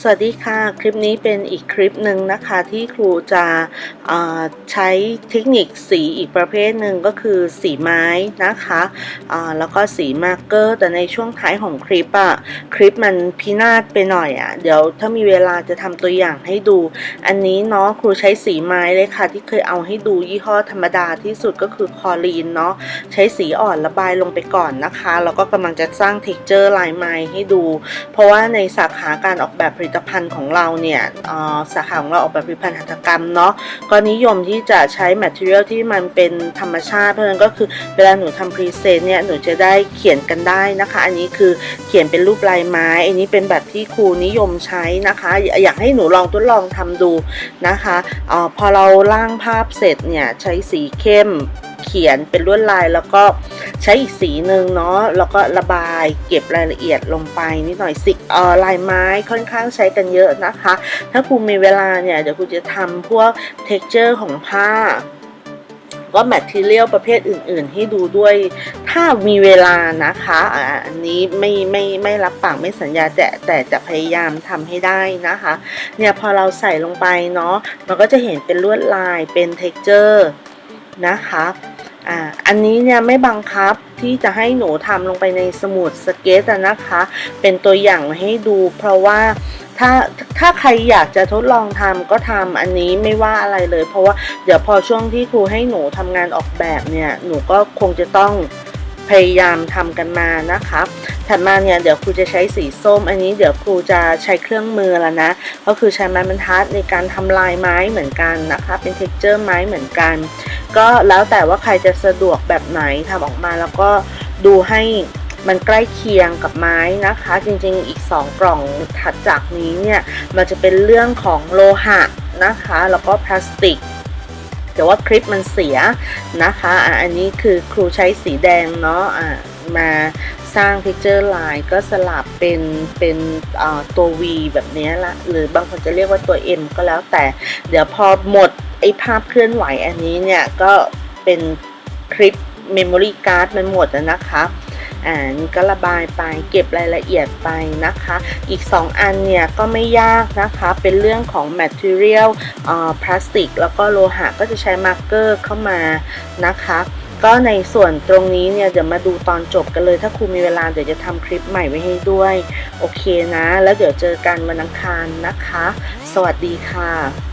สวัสดีค่ะ คลิปนี้เป็นอีกคลิปหนึ่งนะคะที่ครูจะใช้เทคนิคสีอีกประเภทหนึ่งก็คือสีไม้นะคะแล้วก็สีมาร์กเกอร์ แต่ในช่วงท้ายของคลิปอะคลิปมันพินาศไปหน่อยอะเดี๋ยวถ้ามีเวลาจะทำตัวอย่างให้ดู อันนี้เนาะครูใช้สีไม้เลยค่ะ ที่เคยเอาให้ดูยี่ห้อธรรมดาที่สุดก็คือคอลีนเนาะใช้สีอ่อนระบายลงไปก่อนนะคะ แล้วก็กำลังจะสร้างเท็กเจอร์ลายไม้ให้ดู เพราะว่าในสาขาการออกแบบลิตภัณฑ์ของเราเนี่ยสาขาของเราออกแบบผลิตภัณฑ์หัตถกรรมเนาะก็นิยมที่จะใช้ material ที่มันเป็นธรรมชาติเพราะฉะนั้นก็คือเวลาหนูทำพรีเซนต์เนี่ยหนูจะได้เขียนกันได้นะคะ อันนี้คือเขียนเป็นรูปลายไม้ อันนี้เป็นแบบที่ครูนิยมใช้นะคะ อยากให้หนูลองทดลองทำดูนะคะออพอเราล่างภาพเสร็จเนี่ยใช้สีเข้ม เขียนเป็นลวดลายแล้วก็ใช้อีกสีหนึ่งเนาะแล้วก็ระบายเก็บรายละเอียดลงไปนิดหน่อยสิเออลายไม้ค่อนข้างใช้กันเยอะนะคะ ถ้าครูมีเวลาเนี่ยเดี๋ยวครูจะทำพวก texture ของผ้าก็ material ประเภทอื่น ๆ ให้ดูด้วย ถ้ามีเวลานะคะอันนี้ไม่ไม่ไม่รับปากไม่สัญญาแต่แต่จะพยายามทำให้ได้นะคะ เนี่ยพอเราใส่ลงไปเนาะมันก็จะเห็นเป็นลวดลายเป็น texture นะคะ อ่าอันนี้เนี่ยไม่บังคับที่จะให้หนูทำลงไปในสมุดสเก็ตนะคะ เป็นตัวอย่างมาให้ดู เพราะว่าถ้าถ้าใครอยากจะทดลองทำก็ทำอันนี้ไม่ว่าอะไรเลย เพราะว่าเดี๋ยวพอช่วงที่ครูให้หนูทำงานออกแบบเนี่ย หนูก็คงจะต้องพยายามทำกันมานะคะถัดมาเนี่ยเดี๋ยวครูจะใช้สีส้ม อันนี้เดี๋ยวครูจะใช้เครื่องมือแล้วนะ ก็คือใช้ไม้บรรทัดในการทำลายไม้เหมือนกันนะคะ เป็นเท็กเจอร์ไม้เหมือนกัน ก็แล้วแต่ว่าใครจะสะดวกแบบไหนทำออกมาแล้วก็ดูให้มันใกล้เคียงกับไม้นะคะ จริงๆอีก 2 กล่องถัดจากนี้เนี่ย มันจะเป็นเรื่องของโลหะนะคะ แล้วก็พลาสติกแต่ว่าคลิปมันเสียนะคะอะอันนี้คือครูใช้สีแดงเนาะะมาสร้าง texture line ก็สลับเป็นเป็นตัว V แบบนี้ละ หรือบางคนจะเรียกว่าตัว M ก็แล้วแต่ เดี๋ยวพอหมด ไอ้ภาพเคลื่อนไหวอันนี้เนี่ยก็เป็นคลิป memory card มันหมดแล้วนะคะอ่านี่ก็ระบายไปเก็บรายละเอียดไปนะคะ อีก 2 อันเนี่ยก็ไม่ยากนะคะ เป็นเรื่องของ material อ่าพลาสติก แล้วก็โลหะก็จะใช้มาร์กเกอร์เข้ามานะคะ ก็ในส่วนตรงนี้เนี่ยเดี๋ยวมาดูตอนจบกันเลย ถ้าครูมีเวลาเดี๋ยวจะทำคลิปใหม่ไว้ให้ด้วย โอเคนะ แล้วเดี๋ยวเจอกันวันอังคารนะคะ สวัสดีค่ะ